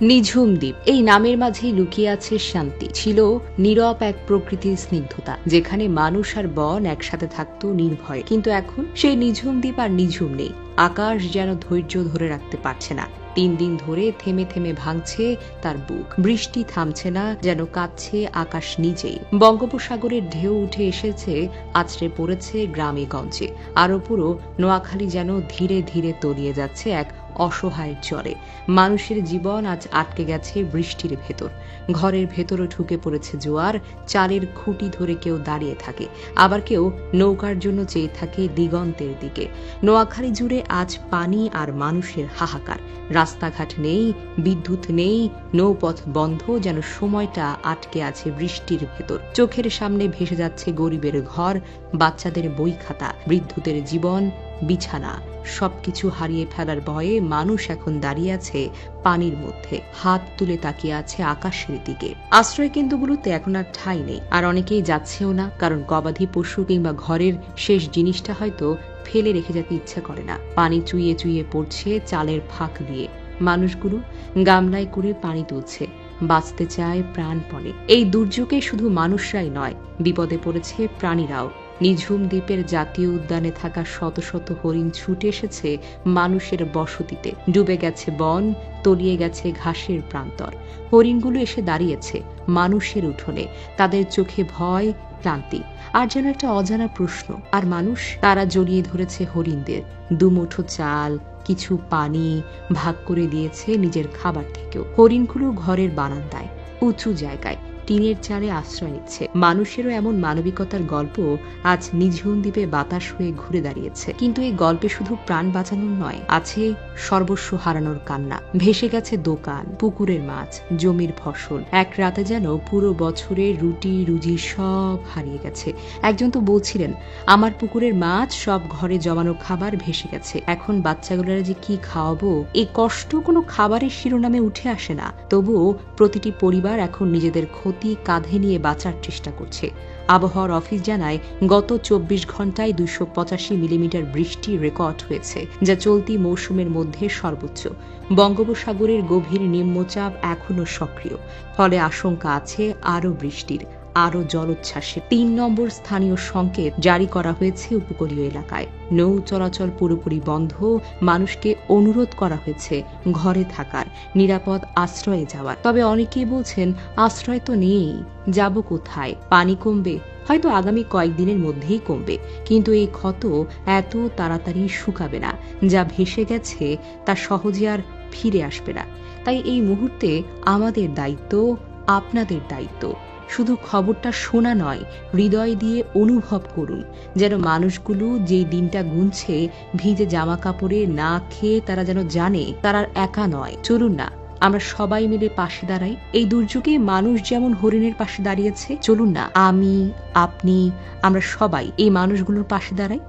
নিঝুম দ্বীপ। এই নামের মাঝেই লুকিয়ে আছে শান্তি। ছিল নীরব এক প্রকৃতির স্নিগ্ধতা, যেখানে মানুষ আর বন একসাথে থাকত নির্ভয়। কিন্তু এখন সেই নিঝুম দ্বীপ আর নিঝুম নেই। আকাশ যেন ধৈর্য ধরে রাখতে পারছে না। তিন দিন ধরে থেমে থেমে ভাঙছে তার বুক। বৃষ্টি থামছে না, যেন কাঁদছে আকাশ নিজেই। বঙ্গোপসাগরের ঢেউ উঠে এসেছে, আছড়ে পড়েছে গ্রামে গঞ্জে। আরও পুরো নোয়াখালী যেন ধীরে ধীরে তলিয়ে যাচ্ছে এক অসহায়ের চলে মানুষের জীবন আজ আটকে গেছে বৃষ্টির ভেতর। ঘরের ভেতরও ঢুকে পড়েছে জোয়ার, চালের খুঁটি ধরে কেউ দাঁড়িয়ে থাকে। আবার কেউ নৌকার জন্য চেয়ে থাকে দিগন্তের দিকে। নোয়াখালী জুড়ে আজ পানি আর মানুষের হাহাকার। রাস্তাঘাট নেই, বিদ্যুৎ নেই, নৌপথ বন্ধ, যেন সময়টা আটকে আছে বৃষ্টির ভেতর। চোখের সামনে ভেসে যাচ্ছে গরিবের ঘর, বাচ্চাদের বই খাতা, বৃদ্ধদের জীবন, বিছানা। সবকিছু হারিয়ে ফেলার ভয়ে মানুষ এখন দাঁড়িয়ে আছে পানির মধ্যে। হাত তুলে তাকিয়ে আছে আকাশের দিকে। আশ্রয় কেন্দ্রগুলোতে এখন আর ঠাঁই নেই। আর অনেকেই যাচ্ছেও না, কারণ গবাদি পশু কিংবা ঘরের শেষ জিনিসটা হয়তো ফেলে রেখে যেতে ইচ্ছা করে না। পানি চুইয়ে চুইয়ে পড়ছে চালের ফাঁক দিয়ে। মানুষগুলো গামলায় করে পানি তুলছে। বাঁচতে চায় প্রাণপণে। এই দুর্যোগে শুধু মানুষরাই নয়, বিপদে পড়েছে প্রাণীরাও। নিঝুম দ্বীপের জাতীয় উদ্যানে থাকা শত শত হরিণ ছুটে এসেছে মানুষের বসতিতে। ডুবে গেছে বন, তলিয়ে গেছে ঘাসের প্রান্তর। হরিণগুলো এসে দাঁড়িয়েছে মানুষের উঠোনে। তাদের চোখে ভয়, ক্লান্তি। আর যেন একটা অজানা প্রশ্ন, আর মানুষ, তারা জড়িয়ে ধরেছে হরিণদের। দুমুঠো চাল, কিছু পানি ভাগ করে দিয়েছে নিজের খাবার থেকেও। হরিণগুলো ঘরের বারান্দায়, উঁচু জায়গায়। টিনের চালে আশ্রয় নিচ্ছে। মানুষেরও এমন মানবিকতার গল্প আজ নিঝুম দ্বীপে বাতাস হয়ে ঘুরে দাঁড়িয়েছে। কিন্তু এই গল্পে শুধু প্রাণ বাঁচানোর নয়, আছে সর্বস্ব হারানোর কান্না। ভেসে গেছে দোকান, পুকুরের মাছ, জমির ফসল। এক রাতে যেন পুরো বছরের রুটি, রুজি সব হারিয়ে গেছে। একজন তো বলছিলেন, আমার পুকুরের মাছ, সব ঘরে জমানো খাবার ভেসে গেছে। এখন বাচ্চাগুলোরা যে কি খাওয়াবো? এই কষ্ট কোনো খাবারের শিরোনামে উঠে আসে না। তবুও প্রতিটি পরিবার এখন নিজেদের ক্ষতি কাঁধে নিয়ে বাঁচার চেষ্টা করছে। আবহাওয়ার অফিস জানায়, গত চব্বিশ ঘন্টায় দুশো পঁচাশি মিলিমিটার বৃষ্টি রেকর্ড হয়েছে, যা চলতি মৌসুমের মধ্যে সর্বোচ্চ। বঙ্গোপসাগরের গভীর নিম্নচাপ এখনও সক্রিয়, ফলে আশঙ্কা আছে আরও বৃষ্টির। আরও জলোচ্ছ্বাসে। তিন নম্বর স্থানীয় সংকেত জারি করা হয়েছে উপকূলীয় এলাকায়। নৌ চলাচল পুরোপুরি বন্ধ, মানুষকে অনুরোধ করা হয়েছে ঘরে থাকার, নিরাপদ আশ্রয়ে যাওয়ার। তবে অনেকেই বলছেন, আশ্রয় তো নেই, যাব কোথায়? পানি কমবে, হয়তো আগামী কয়েকদিনের মধ্যেই কমবে। কিন্তু এই ক্ষত এত তাড়াতাড়ি শুকাবে না। যা ভেসে গেছে, তা সহজে আর ফিরে আসবে না। তাই এই মুহূর্তে আমাদের দায়িত্ব, আপনাদের দায়িত্ব। শুধু খবরটা শোনা নয়, হৃদয় দিয়ে অনুভব করুন, যেন মানুষগুলো যেই দিনটা গুনছে, ভিজে জামা কাপড়ে না খেয়ে তারা যেন জানে তারা একা নয়। চলুন না, আমরা সবাই মিলে পাশে দাঁড়াই। এই দুর্যোগে মানুষ যেমন হরিণের পাশে দাঁড়িয়েছে, চলুন না, আমি, আপনি, আমরা সবাই এই মানুষগুলোর পাশে দাঁড়াই।